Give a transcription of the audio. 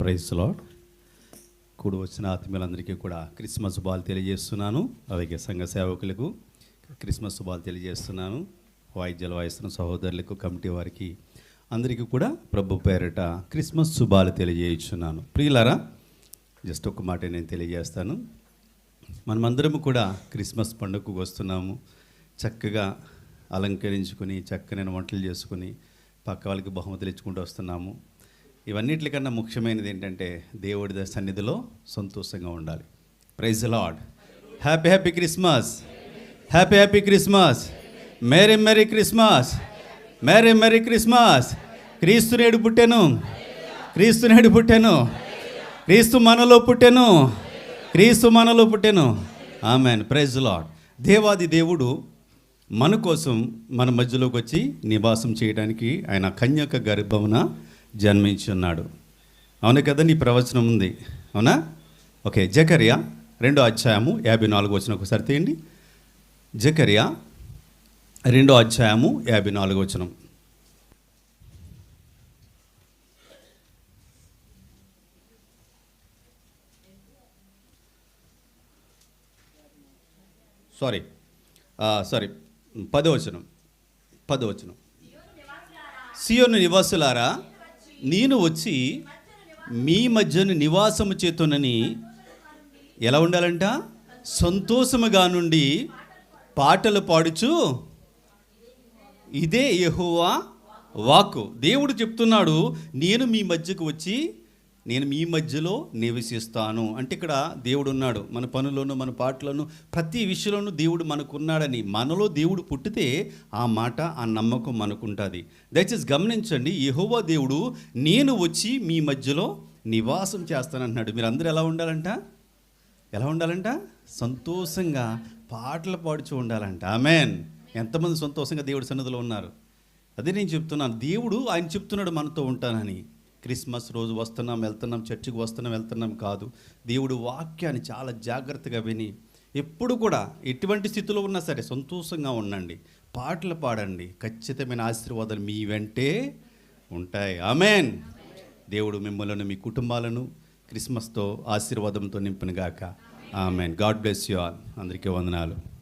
Praise lord కూడి వచ్చిన ఆత్మీయులందరికీ కూడా క్రిస్మస్ శుభాలు తెలియజేస్తున్నాను. అలాగే సంఘ సేవకులకు క్రిస్మస్ శుభాలు తెలియజేస్తున్నాను. వాయిద్యాలు వాయిస్తున్న సహోదరులకు కమిటీ వారికి అందరికీ కూడా ప్రభు పేరిట క్రిస్మస్ శుభాలు తెలియజేస్తున్నాను. ప్రియులారా జస్ట్ ఒక మాట నేను తెలియజేస్తాను. మనమందరం కూడా క్రిస్మస్ పండుగకు వస్తున్నాము. చక్కగా అలంకరించుకుని చక్కనైన వంటలు చేసుకుని పక్క వాళ్ళకి బహుమతులు ఇచ్చుకుంటూ వస్తున్నాము. ఇవన్నిటికన్నా ముఖ్యమైనది ఏంటంటే దేవుడి సన్నిధిలో సంతోషంగా ఉండాలి. Praise lord happy happy Christmas happy happy Christmas merry merry Christmas merry merry Christmas క్రీస్తు నేడు పుట్టెను. క్రీస్తు నేడు పుట్టెను. క్రీస్తు మనలో పుట్టెను. క్రీస్తు మనలో పుట్టెను. ఆమెన్ ప్రైజ్ లాడ్ దేవాది దేవుడు మన కోసం మన మధ్యలోకి వచ్చి నివాసం చేయడానికి ఆయన కన్యక గర్భమున జన్మించి ఉన్నాడు అవును కదా నీ ప్రవచనం ఉంది. అవునా? ఓకే జకరియా రెండో అధ్యాయము యాభై నాలుగు వచ్చిన ఒకసారి తీయండి. జకరియా రెండో అధ్యాయము యాభై నాలుగు వచనం సారీ సారీ పదవచనం పదవచనం సియోను నివాసులారా? నేను వచ్చి మీ మధ్యను నివాసము చేతునని ఎలా ఉండాలంట? సంతోషముగా నుండి పాటలు పాడుచు. ఇదే యెహోవా వాక్కు. దేవుడు చెప్తున్నాడు నేను మీ మధ్యకు వచ్చి నేను మీ మధ్యలో నివసిస్తాను. అంటే ఇక్కడ దేవుడు ఉన్నాడు మన పనులను మన పాటలను ప్రతి విషయంలోనూ దేవుడు మనకున్నాడని మనలో దేవుడు పుట్టితే ఆ మాట ఆ నమ్మకం మనకుంటుంది. దయచేసి గమనించండి యహోవా దేవుడు నేను వచ్చి మీ మధ్యలో నివాసం చేస్తానంటున్నాడు. మీరు అందరూ ఎలా ఉండాలంట? ఎలా ఉండాలంట? సంతోషంగా పాటలు పాడుచూ ఉండాలంట. ఆమెన్. ఎంతమంది సంతోషంగా దేవుడి సన్నిధిలో ఉన్నారు. అదే నేను చెప్తున్నాను. దేవుడు ఆయన చెప్తున్నాడు మనతో ఉంటానని. క్రిస్మస్ రోజు వస్తున్నాం వెళ్తున్నాం చర్చికి వస్తున్నాం వెళ్తున్నాం కాదు. దేవుడు వాక్యాన్ని చాలా జాగ్రత్తగా విని ఎప్పుడు కూడా ఎటువంటి స్థితిలో ఉన్నా సరే సంతోషంగా ఉండండి. పాటలు పాడండి. ఖచ్చితమైన ఆశీర్వాదాలు మీ వెంటే ఉంటాయి. ఆమెన్. దేవుడు మిమ్మల్ని మీ కుటుంబాలను క్రిస్మస్తో ఆశీర్వాదంతో నింపినగాక. Amen. God bless you all. అందరికీ వందనాలు.